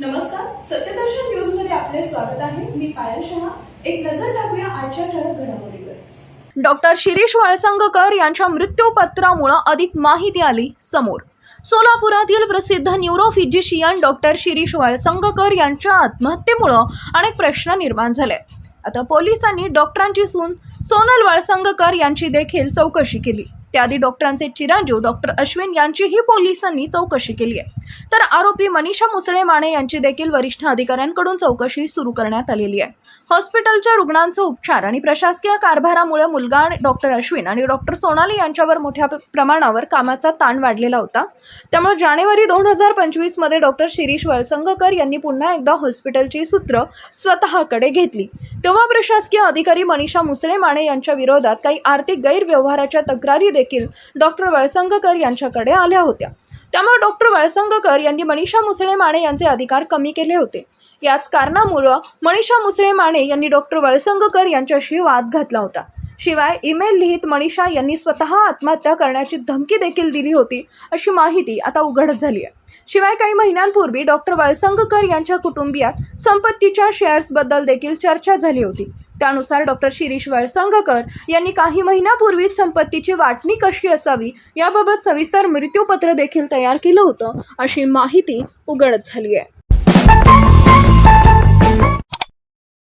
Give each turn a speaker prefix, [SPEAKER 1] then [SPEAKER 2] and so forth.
[SPEAKER 1] नमस्कार सत्यदर्शन न्यूजमध्ये आपले स्वागत आहे. मी पायल शहा. एक नजर टाकूया आजच्या ठळक घडामोडीवर.
[SPEAKER 2] डॉक्टर शिरीष वळसंगकर यांच्या मृत्यूपत्रामुळं अधिक माहिती आली समोर. सोलापुरातील प्रसिद्ध न्यूरोफिजिशियन डॉक्टर शिरीष वळसंगकर यांच्या आत्महत्येमुळं अनेक प्रश्न निर्माण झाले. आता पोलिसांनी डॉक्टरांची सून सोनल वळसंगकर यांची देखील चौकशी केली. त्याआधी डॉक्टरांचे चिरंजीव डॉक्टर अश्विन यांचीही पोलिसांनी चौकशी केली आहे. तर आरोपी मनीषा मुसळे माने यांची देखील वरिष्ठ अधिकाऱ्यांकडून चौकशी सुरू करण्यात आलेली आहे. हॉस्पिटलच्या रुग्णांचा उपचार आणि प्रशासकीय कारभारामुळे मुलगा डॉक्टर अश्विन आणि डॉक्टर सोनाली यांच्यावर मोठ्या प्रमाणावर कामाचा ताण वाढलेला होता. त्यामुळे जानेवारी दोन हजार पंचवीसमध्ये डॉक्टर शिरीष वळसंगकर यांनी पुन्हा एकदा हॉस्पिटलची सूत्र स्वतःकडे घेतली. तेव्हा प्रशासकीय अधिकारी मनीषा मुसळे माने यांच्या विरोधात काही आर्थिक गैरव्यवहाराच्या तक्रारी देखील डॉक्टर वळसंगकर यांच्याकडे आल्या होत्या. त्यामुळे डॉक्टर वळसंगकर यांनी मनीषा मुसळे माने यांचे अधिकार कमी केले होते. याच कारणामुळं मनीषा मुसळे माने यांनी डॉक्टर वळसंगकर यांच्याशी वाद घातला होता. शिवाय ईमेल लिहित मनीषा यांनी स्वतः आत्महत्या करण्याची धमकी देखील दिली होती अशी माहिती आता उघड झाली आहे. शिवाय काही महिन्यांपूर्वी डॉक्टर वळसंगकर यांच्या कुटुंबियात संपत्तीच्या शेअर्सबद्दल देखील चर्चा झाली होती. त्यानुसार डॉक्टर शिरीष वळसंगकर यांनी काही महिन्यापूर्वीच संपत्तीची वाटणी कशी असावी याबाबत सविस्तर मृत्यूपत्र देखील तयार केलं होतं अशी माहिती उघड झाली आहे.